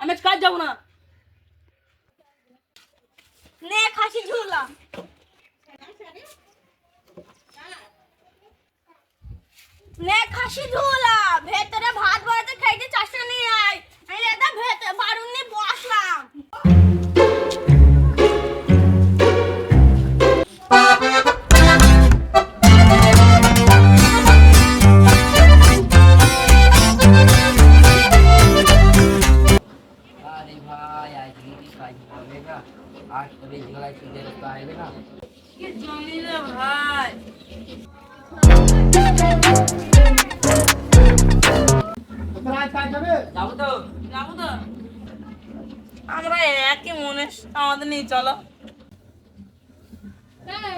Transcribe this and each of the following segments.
আমি আজ কাজ যাব না। নে, খাসি ঝুলা। নে, খাসি ঝুলা। ভেতরে ভাত বাড়াতে খাইতে চাষা নিয়ে আয়। আমি এটা ভেতরে ভাই। তো? তো? আমরা একই মনে আমাদের নিয়ে চলো।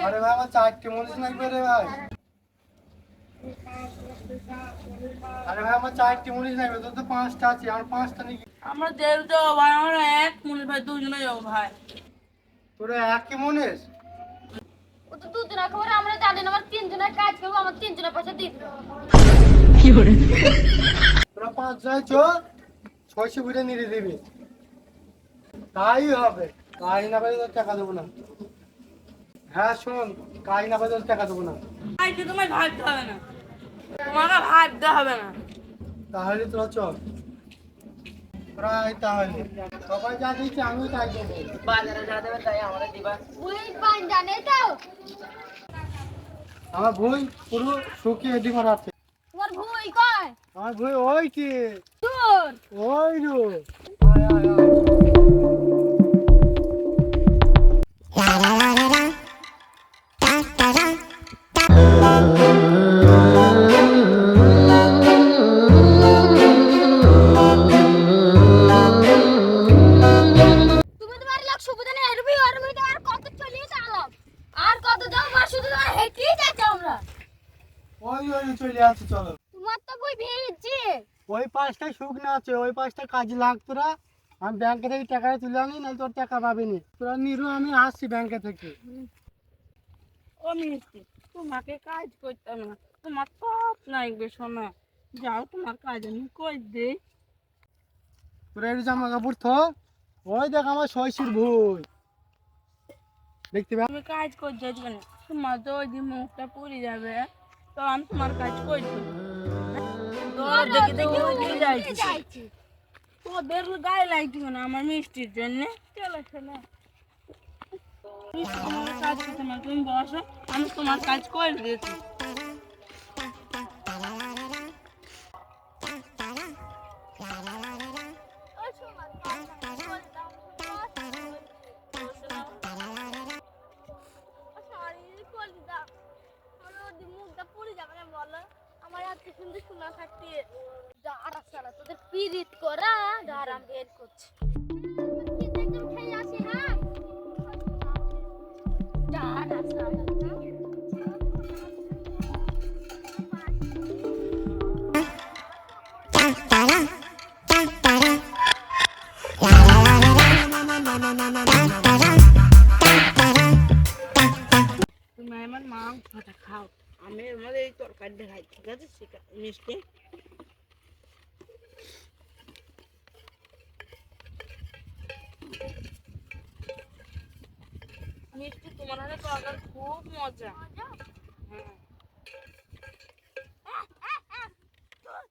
আরে ভাই আমার চারটে মরিচ লাগবে রে ভাই। আরে ভাই আমার চারটে মরিচ লাগবে তোর তো পাঁচটা আছে আমার পাঁচটা নাকি আমরা দেড় যাব ভাই আমরা এক মনে ভাই দুজনে যাব ভাই। তোরা একই মনিস ও তো দুজনের খবর আমরা জানি না আমার তিনজনের কাজ করব আমার তিনজনের পয়সা দিয়ে তোরা পাঁচ যায় চ ছয়শো ঘুরে নিয়ে দিবি। তাই হবে। কাজ না তোর টাকা দেবো না। হ্যাঁ শোন কাজ না তোর টাকা দেবো না। ভাবতে হবে না। তোমাকে ভাবতে হবে না। তাহলে তোরা চল। তোরা আয় তাহলে। সবাই যা দিচ্ছে আমিও তাই দেবো। বাজারে যা দেবে তাই আমাদের দিবা। ওই পান জানে তো? আমার বই পুরো শুকিয়ে দিবার আছে তোমার ভুই কয়? আমার বই ওই কি তোর ওই রো আয় আয়। শুধু তোমার যাচ্ছে আমরা ওই ওই চলে আসছে চলো। তোমার তো বই ভেজছে ওই পাঁচটায় শুকনো আছে ওই পাঁচটা কাজে লাগ তোরা। আমি ব্যাংকে থেকে টাকা তুলে আনি তোর টাকা পাবি নি। তোরা নিরু আমি আসছি ব্যাংকে থেকে। ও মিষ্টি তোমাকে কাজ করতাম না। তোমার লাগবে যাও তোমার কাজ আমি দিই। তোরা জামা কাপড় থ ওই দেখ আমার শৈশীর ভুই দেখতে পাবি? কাজ করে যাচ্বে তোমার তো ওই দিন মুখটা পুড়ে যাবে। তো আমি তোমার কাজ করে দেবো দেখে গায়ে লাগছে না আমার মিষ্টির জন্য। চলো চলো। মিষ্টি কাজ করতে না তুমি বসো। আমি তোমার কাজ করে আমার আজকে কিন্তু শোনা থাকতে যারা সারা তোদের পিরিত করা দাঁড়াম বের করছে। একদম খেয়ে আসি আমাদের এই তরকারিটা খাই ঠিক আছে ঠিক আছে মিষ্টি মিষ্টি তোমার হাতে তরকারি খুব মজা হ্যাঁ চল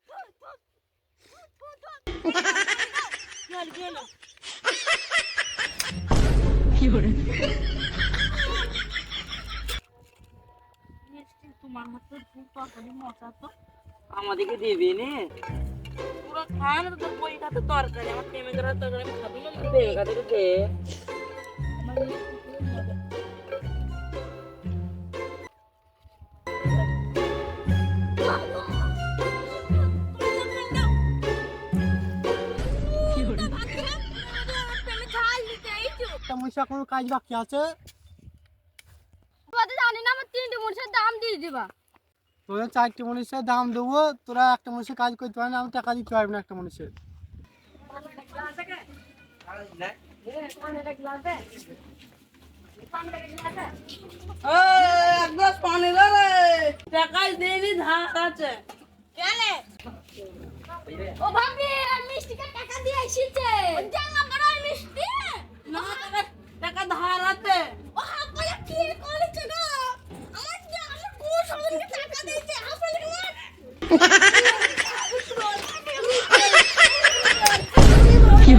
চলো মিষ্টি তোমার হাতে তরকারি মজা তো? আমাদেরকে দিবি নে। পুরো তোর বই খাতে তরকারি। আমার তরকারি আমি খাবি না। প্রেম খাতে দে। মহিষা কোনো কাজ বাকি আছে তোমাদের জানি না আমার তিনটে মরিচের দাম দিয়ে দিবা। তোদের চারটে মনীষের দাম দেবো তোরা একটা মনীষের কাজ করতে পারবি না আমি টাকা দিতে পারবি না একটা মনীষের এই, এক গ্লাস পানি টাকাই দেয়নি ধার আছে। কেন ও ভাবি মিষ্টিকে টাকা দিয়ে এসেছে। জানা বড় মিষ্টি। না টাকা টাকা ধার আছে ও হাপলে কি করেছে গো আমার যে আমার বউ সবাইকে টাকা দিয়েছে হাপলে কি